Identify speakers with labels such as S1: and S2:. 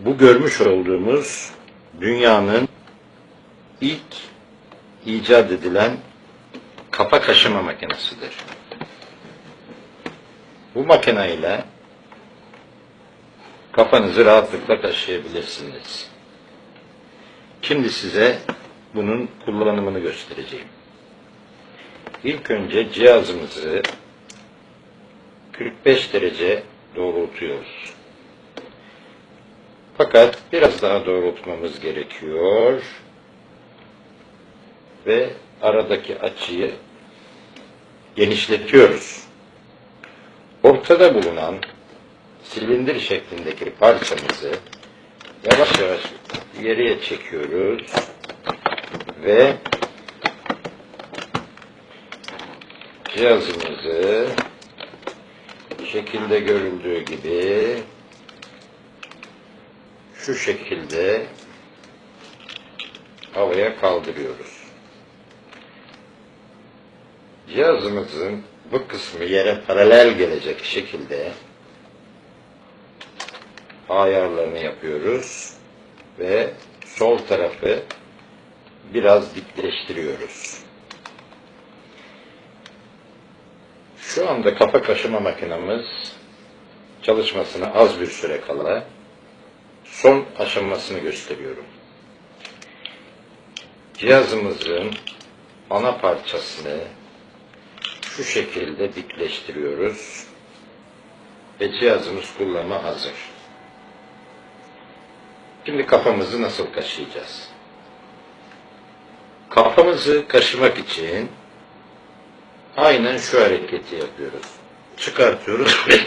S1: Bu görmüş olduğumuz dünyanın ilk icat edilen kafa kaşıma makinesidir. Bu makineyle kafanızı rahatlıkla kaşıyabilirsiniz. Şimdi size bunun kullanımını göstereceğim. İlk önce cihazımızı 45 derece doğrultuyoruz. Fakat biraz daha doğrultmamız gerekiyor. Ve aradaki açıyı genişletiyoruz. Ortada bulunan silindir şeklindeki parçamızı yavaş yavaş geriye çekiyoruz ve cihazımızı şekilde görüldüğü gibi şu şekilde havaya kaldırıyoruz. Cihazımızın bu kısmı yere paralel gelecek şekilde ayarlarını yapıyoruz ve sol tarafı biraz dikleştiriyoruz. Şu anda kafa kaşıma makinamız çalışmasına az bir süre kala son aşamasını gösteriyorum. Cihazımızın ana parçasını şu şekilde dikleştiriyoruz ve cihazımız kullanıma hazır. Şimdi kafamızı nasıl kaşıyacağız? Kafamızı kaşımak için aynen şu hareketi yapıyoruz. Çıkartıyoruz ve